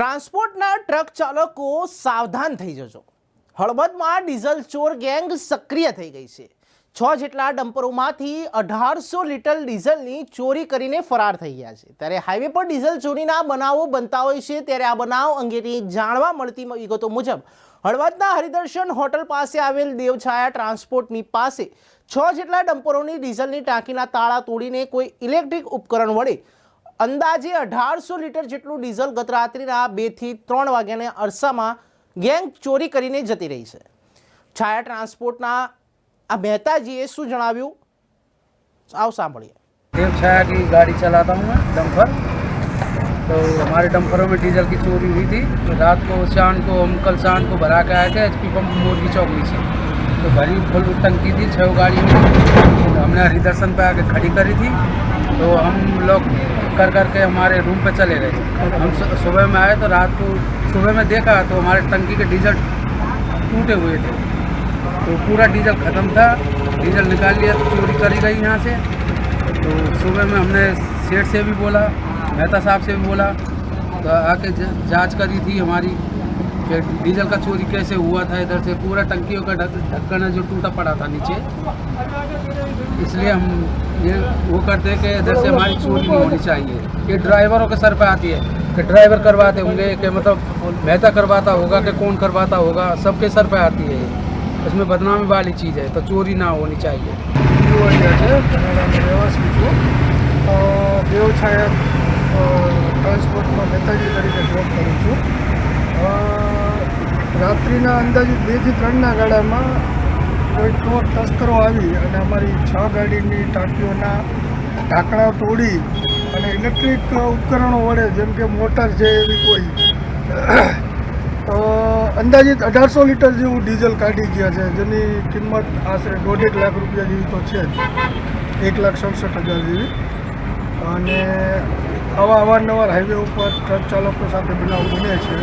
ટ્રાન્સપોર્ટના truck ચાલકો સાવધાન થઈ જજો. હળવદમાં ડીઝલ ચોર ગેંગ સક્રિય થઈ ગઈ છે. છ જેટલા ડમ્પરોમાંથી અઢારસો લીટર ડીઝલની ચોરી કરીને ફરાર થઈ ગયા છે. ત્યારે હાઈવે પર ડીઝલ ચોરીના બનાવો બનતા હોય છે, ત્યારે આ બનાવ અંગેની જાણવા મળતી વિગતો મુજબ, હળવદના હરિદર્શન હોટલ પાસે આવેલ દેવછાયા ટ્રાન્સપોર્ટની પાસે છ જેટલા ડમ્પરોની ડીઝલની ટાંકીના તાળા તોડીને કોઈ ઇલેક્ટ્રિક ઉપકરણ વડે અંદાજે અઢારસો લીટર જેટલું ડીઝલ ગત રાત્રિના બેથી ત્રણ વાગ્યાના અરસામાં ગેંગ ચોરી કરીને જતી રહી છે છાયા ટ્રાન્સપોર્ટના આ મહેતાજીએ શું જણાવ્યું આવ સાંભળીએ देव छाया की गाड़ी चलाता हूँ मैं डम्फर तो हमारे डम्फरों में डीजल की चोरी हुई थी तो रात को शाम को हम कल शाम को भरा के आए थे एच पी पंप मोरगी चौक नीचे तो भरी फुल टंकी थी छः गाड़ी तो हमने हरिदर्शन पे आके खड़ी करी थी। तो हम लोग कर कर के हमारे रूम पे चले गए। हम सुबह में आए तो रात को, सुबह में देखा तो हमारे टंकी के डीजल टूटे हुए थे। तो पूरा डीजल ख़त्म था। डीजल निकाल लिया, चोरी करी गई यहाँ से। तो सुबह में हमने सेठ से भी बोला, मेहता साहब से भी बोला। तो आके जाँच करी थी हमारी। कि डीजल का चोरी कैसे हुआ था इधर से पूरा टंकियों का ढक- ढक्कन है जो टूटा पड़ा था नीचे इसलिए हम ये वो करते हैं कि इधर से हमारी चोरी नहीं होनी चाहिए ये ड्राइवरों के सर पे आती है कि ड्राइवर करवाते होंगे कि मतलब मेहता करवाता होगा कि कौन करवाता होगा सबके सर पे आती है ये इसमें बदनामी वाली चीज़ है तो चोरी ना होनी चाहिए યુવાનિયા છે કનાડાનો રહેવાસી છું અ, દેવછાયા અ, ટ્રાન્સપોર્ટમાં નેતાજી તરીકે જોબ કરું છું અ, રાત્રિના અંદાજિત બેથી ત્રણના ગાળામાં કોઈ ચોર તસ્કરો આવી અને અમારી છ ગાડીની ટાંકીઓના ઢાંકણા તોડી અને ઇલેક્ટ્રિક ઉપકરણો વડે, જેમ કે મોટર છે, એવી કોઈ અંદાજિત અઢારસો લીટર જેવું ડીઝલ કાઢી ગયા છે, જેની કિંમત આશરે દોઢેક લાખ રૂપિયા જેવી તો છે જ. એક લાખ સડસઠ હજાર જેવી. અને આવા અવારનવાર હાઈવે ઉપર ટ્રક ચાલકો સાથે બનાવ બને છે.